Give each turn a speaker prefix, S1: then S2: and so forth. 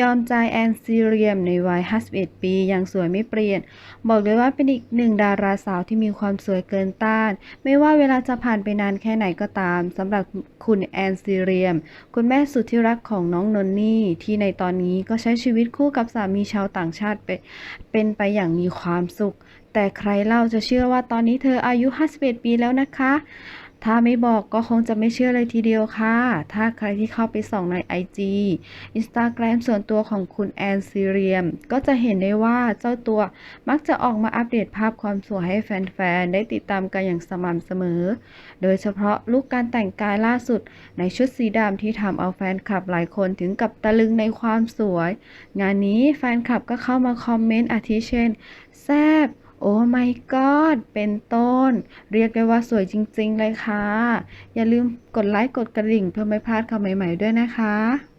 S1: ยอมใจแอนซีเรียมในวัย 51 ปียังสวยไม่เปลี่ยน บอกเลยว่าเป็นอีกหนึ่งดาราสาวที่มีความสวยเกินต้าน ไม่ว่าเวลาจะผ่านไปนานแค่ไหนก็ตามสำหรับคุณแอนซีเรียม คุณแม่สุดที่รักของน้องนนนี่ ที่ในตอนนี้ก็ใช้ชีวิตคู่กับสามีชาวต่างชาติไปเป็นไปอย่างมีความสุข แต่ใครเล่าจะเชื่อว่าตอนนี้เธออายุ 51 ปีแล้วนะคะ ถ้าไม่บอกก็คงจะไม่เชื่อเลยทีเดียวค่ะ ถ้าใครที่เข้าไปส่องใน IG Instagram ส่วนตัวของคุณแอนซีเรียม ก็จะเห็นได้ว่าเจ้าตัวมักจะออกมาอัปเดตภาพความสวยให้แฟนๆ ได้ติดตามกันอย่างสม่ำเสมอ โดยเฉพาะลุคการแต่งกายล่าสุดในชุดสีดำที่ทำเอาแฟนคลับหลายคนถึงกับตะลึงในความสวย งานนี้แฟนคลับก็เข้ามาคอมเมนต์อาทิเช่น แซบ โอ้ไม่กอดเป็นต้น เรียกได้ว่าสวยจริง ๆ เลยค่ะ อย่าลืมกดไลค์กดกระดิ่งเพื่อไม่พลาดข่าวใหม่ ๆ ด้วยนะคะ